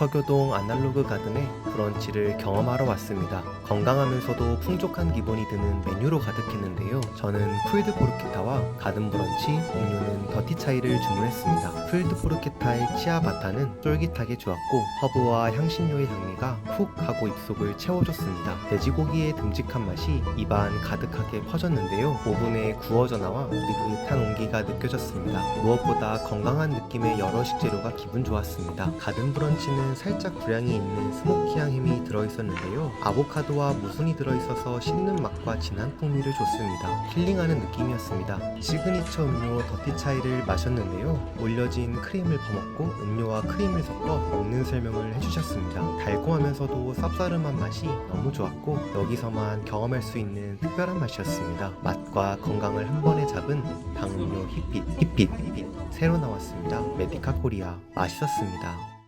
서교동 아날로그 가든에 브런치를 경험하러 왔습니다. 건강하면서도 풍족한 기분이 드는 메뉴로 가득했는데요. 저는 풀드 포르케타와 가든 브런치, 음료는 더티 차이를 주문했습니다. 풀드 포르케타의 치아바타는 쫄깃하게 좋았고 허브와 향신료의 향미가 훅 하고 입속을 채워줬습니다. 돼지고기의 듬직한 맛이 입안 가득하게 퍼졌는데요. 오븐에 구워져 나와 느긋한 온기가 느껴졌습니다. 무엇보다 건강한 느낌의 여러 식재료가 기분 좋았습니다. 가든 브런치는 살짝 불향이 있는 스모키한 햄이 들어있었는데요. 아보카도와 무순이 들어있어서 씹는 맛과 진한 풍미를 줬습니다. 힐링하는 느낌이었습니다. 시그니처 음료 더티 차이를 마셨는데요. 올려진 크림을 퍼먹고 음료와 크림을 섞어 먹는 설명을 해주셨습니다. 달콤하면서도 쌉싸름한 맛이 너무 좋았고 여기서만 경험할 수 있는 특별한 맛이었습니다. 맛과 건강을 한 번에 잡은 힙핏 힙핏 힙핏 새로 나왔습니다. 메디카 코리아 맛있었습니다.